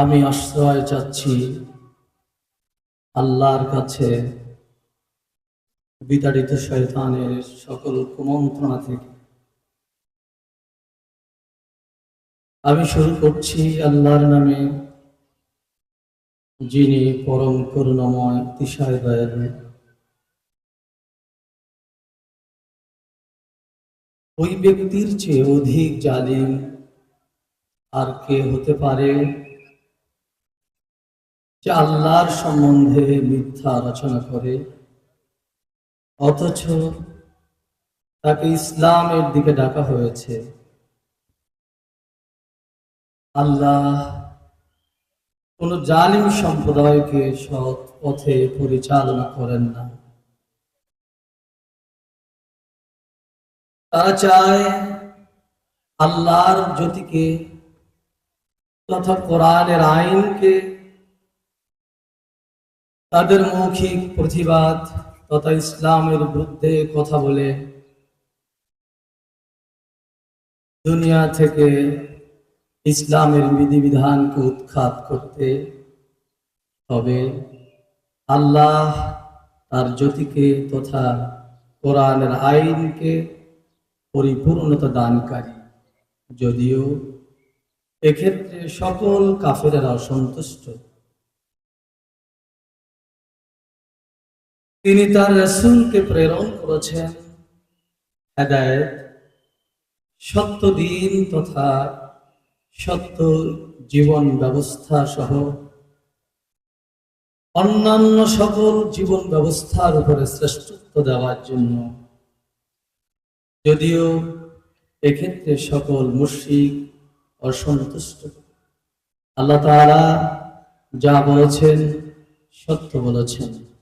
আমি আশ্রয় চাচ্ছি আল্লাহর কাছে। বিতাড়িত শয়তানের সকল কুমন্ত্রণা থেকে। আমি শুরু করছি আল্লাহর নামে, যিনি পরম করুণাময় অতিশয় দয়ালু। ওই ব্যক্তির চেয়ে অধিক জালিম আর কে হতে পারে? যে আল্লাহর সম্বন্ধে মিথ্যা রচনা করে, অথচ তাকে ইসলামের দিকে ডাকা হয়েছে। আল্লাহ কোন জালিম সম্প্রদায়কে সৎ পথে পরিচালনা করেন না। তারা চায় আল্লাহর জ্যোতিকে তথা কোরআনের আইনকে তাদের মৌখিক প্রতিবাদ তথা ইসলামের বিরুদ্ধে কথা বলে। দুনিয়া থেকে ইসলামের বিধিবিধানকে উৎখাত করতে হবে। আল্লাহ তার জ্যোতিকে তথা কোরআনের আইনকে পরিপূর্ণতা দানকারী। যদিও এক্ষেত্রে সকল কাফেরেরা অসন্তুষ্ট তিনি তার রসুলকে প্রেরণ করেছেন। হেদায়ত, সত্য দিন তথা সত্য জীবন ব্যবস্থা সহ অন্যান্য সকল জীবন ব্যবস্থার উপরে শ্রেষ্ঠত্ব দেওয়ার জন্য। যদিও এক্ষেত্রে সকল মুশরিক অসন্তুষ্ট। আল্লাহ তাআলা যা বলেছেন সত্য বলেছেন।